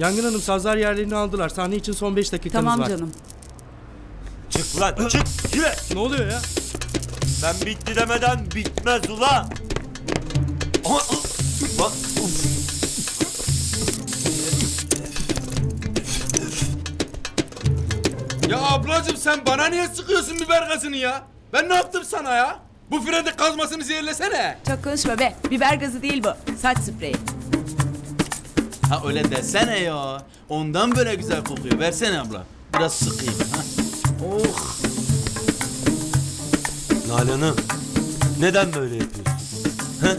Yangın Hanım sazlar yerlerini aldılar. Sahne için son 5 dakikanız Tamam var. canım. Çık lan çık. Yürü. Ne oluyor ya? Ben bitti demeden bitmez ula. Aha, Bak. Ya ablacım sen bana niye sıkıyorsun biber gazını ya? Ben ne yaptım sana ya? Bu freni kazmasını zehirlesene. Çok konuşma be. Biber gazı değil bu. Saç spreyi. Ha öyle desene ya. Ondan böyle güzel kokuyor. Versene abla. Biraz sıkayım. Ha. Oh. Nalan'ım. Neden böyle yapıyorsun? He?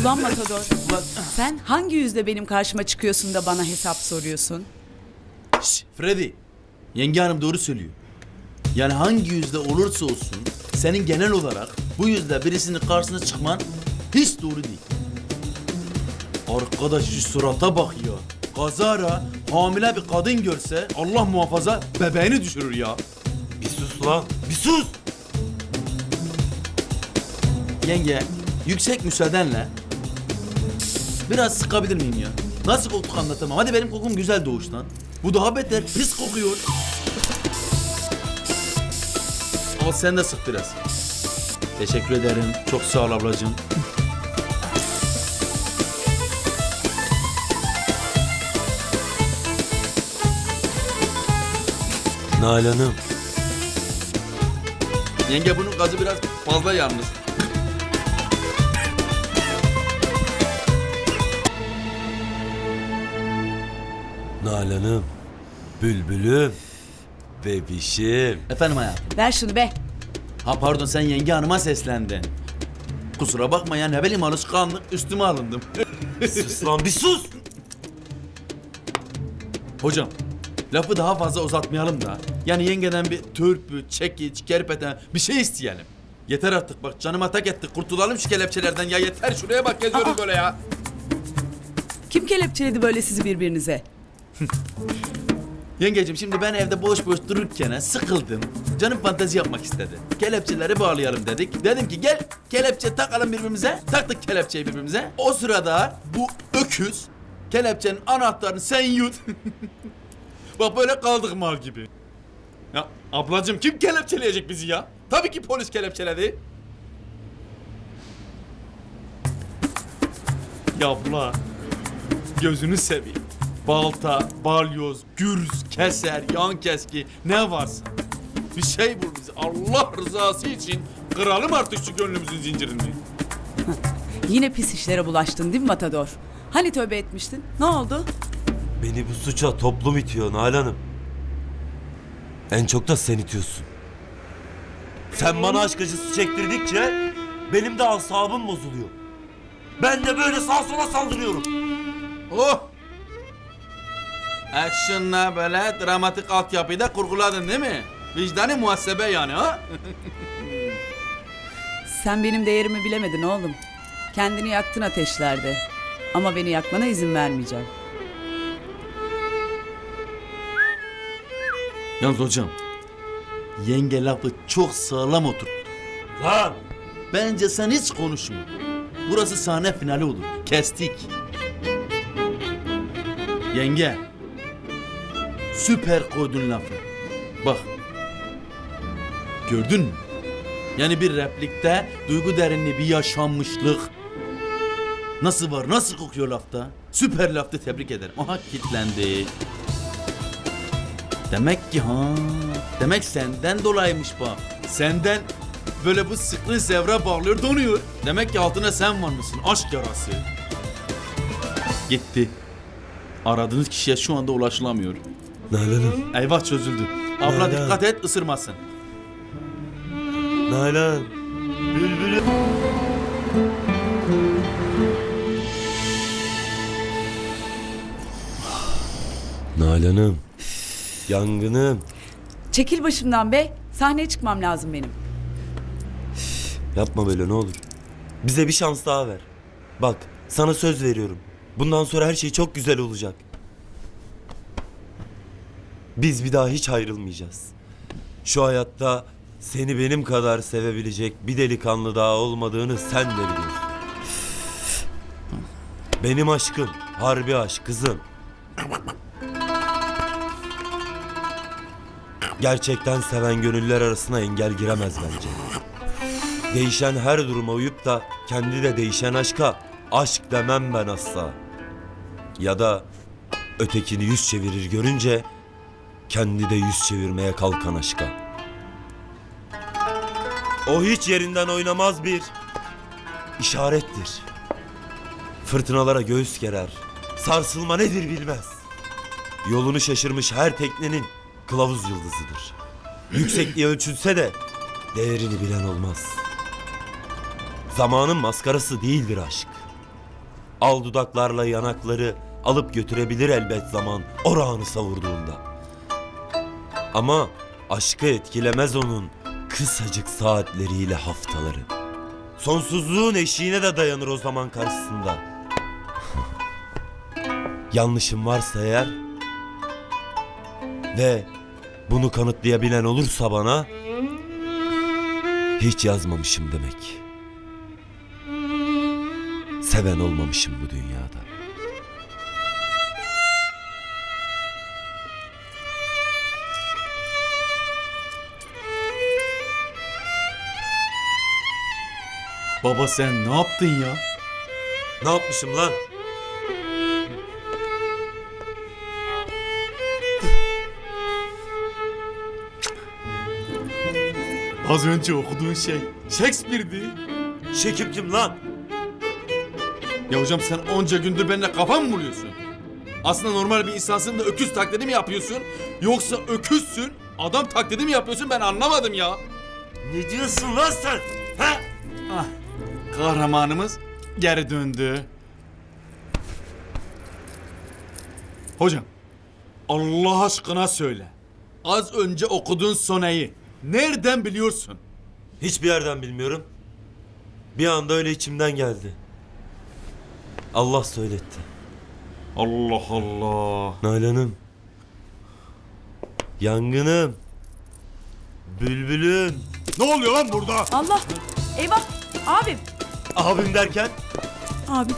Ulan Matador. Ulan, Sen hangi yüzle benim karşıma çıkıyorsun da bana hesap soruyorsun? şş, Freddy. Yenge hanım doğru söylüyor. Yani hangi yüzde olursa olsun senin genel olarak bu yüzde birisinin karşısına çıkman hiç doğru değil. Arkadaş şu surata bak ya. Kazara hamile bir kadın görse Allah muhafaza bebeğini düşürür ya. Bir sus lan. Bir sus. Yenge, yüksek müsaadenle biraz sıkabilir miyim ya? Nasıl koktuk anlatamam. Hadi benim kokum güzel doğuştan. Bu daha beter, pis kokuyor. Al sen de sık biraz. Teşekkür ederim. Çok sağ ol ablacığım. Nalan'ım. Yenge bunun gazı biraz fazla yalnız. Nalan'ım. Bülbülüm. Bebişim. Efendim hayatım. Ver şunu be. Ha pardon sen yenge hanıma seslendin. Kusura bakma ya ne bileyim alışkanlık üstüme alındım. sus lan bir sus. Hocam lafı daha fazla uzatmayalım da. Yani yengeden bir törpü, çekiç, kerpeten bir şey isteyelim. Yeter artık bak canıma tak etti. Kurtulalım şu kelepçelerden ya yeter şuraya bak geziyoruz böyle ya. Kim kelepçeledi böyle sizi birbirinize? Yengeciğim şimdi ben evde boş boş dururken sıkıldım. Canım fantezi yapmak istedi. Kelepçeleri bağlayalım dedik. Dedim ki gel kelepçe takalım birbirimize. Taktık kelepçeyi birbirimize. O sırada bu öküz kelepçenin anahtarını sen yut. Bak böyle kaldık mal gibi. Ya ablacığım kim kelepçeleyecek bizi ya? Tabii ki polis kelepçeledi. Ya abla gözünü seveyim. Balta, balyoz, gürz, keser, yan keski ne varsa. Bir şey bul bize. Allah rızası için kıralım artık şu gönlümüzün zincirini. Yine pis işlere bulaştın değil mi Matador? Hani tövbe etmiştin? Ne oldu? Beni bu suça toplum itiyor Nalan'ım. En çok da sen itiyorsun. Sen bana aşk acısı çektirdikçe benim de asabım bozuluyor. Ben de böyle sağa sola saldırıyorum. Oh! Action'la böyle dramatik altyapıyı da kurguladın değil mi? Vicdani muhasebe yani ha? Sen benim değerimi bilemedin oğlum. Kendini yaktın ateşlerde. Ama beni yakmana izin vermeyeceğim. Yalnız hocam, yenge lafı çok sağlam oturttu. Lan! Bence sen hiç konuşma. Burası sahne finali olur. Kestik. Yenge. Süper koydun lafı. Bak. Gördün mü? Yani bir replikte duygu derinliği, bir yaşanmışlık. Nasıl var, nasıl kokuyor lafta? Süper laftı tebrik ederim. Aha kilitlendi. Demek ki ha, demek senden dolayıymış bak. Senden böyle bu sıklığı zevre bağlıyor donuyor. Demek ki altına sen varmışsın aşk yarası. Gitti. Aradığınız kişiye şu anda ulaşılamıyor. Nalan'ım. Eyvah çözüldü. Abla Nalan. dikkat et ısırmasın. Nalan. Bülbülüm. Nalan'ım. Yangınım. Çekil başımdan be. Sahneye çıkmam lazım benim. Yapma böyle ne olur. Bize bir şans daha ver. Bak sana söz veriyorum. Bundan sonra her şey çok güzel olacak. Biz bir daha hiç ayrılmayacağız. Şu hayatta seni benim kadar sevebilecek bir delikanlı daha olmadığını sen de biliyorsun. Benim aşkım, harbi aşk kızım. Gerçekten seven gönüller arasına engel giremez bence. Değişen her duruma uyup da kendi de değişen aşka aşk demem ben asla. Ya da ötekini yüz çevirir görünce kendi de yüz çevirmeye kalkan aşka. O hiç yerinden oynamaz bir işarettir. Fırtınalara göğüs gerer. Sarsılma nedir bilmez. Yolunu şaşırmış her teknenin kılavuz yıldızıdır. Yüksekliği ölçülse de değerini bilen olmaz. Zamanın maskarası değildir aşk. Al dudaklarla yanakları alıp götürebilir elbet zaman orağını savurduğunda. Ama aşkı etkilemez onun kısacık saatleriyle haftaları. Sonsuzluğun eşiğine de dayanır o zaman karşısında. Yanlışım varsa eğer ve bunu kanıtlayabilen olursa bana hiç yazmamışım demek. Seven olmamışım bu dünyada. Baba sen ne yaptın ya? Ne yapmışım lan? Az önce okuduğun şey Shakespeare'di. Şekip kim lan? Ya hocam sen onca gündür benimle kafa mı buluyorsun? Aslında normal bir insansın da öküz taklidi mi yapıyorsun? Yoksa öküzsün, adam taklidi mi yapıyorsun ben anlamadım ya. Ne diyorsun lan sen? Ha? Kahramanımız geri döndü. Hocam, Allah aşkına söyle. Az önce okuduğun soneyi nereden biliyorsun? Hiçbir yerden bilmiyorum. Bir anda öyle içimden geldi. Allah söyletti. Allah Allah. Nalan'ım. Yangınım. Bülbülüm. Ne oluyor lan burada? Allah! Eyvah! Abim! Abim derken Abim.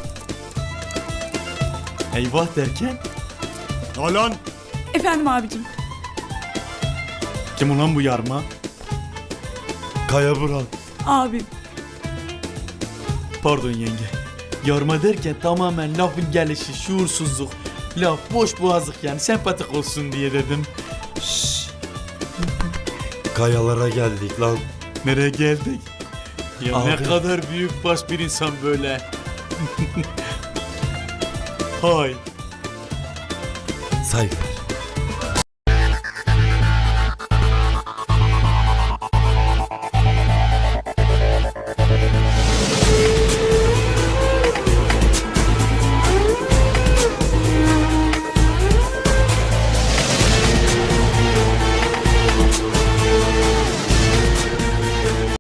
Eyvah derken Nalan. Efendim abicim. Kim ulan bu yarma? Kaya Buran. Abim. Pardon yenge. Yarma derken tamamen lafın gelişi, şuursuzluk, laf boş boğazlık yani sempatik olsun diye dedim. Kayalara geldik lan. Nereye geldik? Ya ne Abi. kadar büyük baş bir insan böyle. Hay. Sayfer.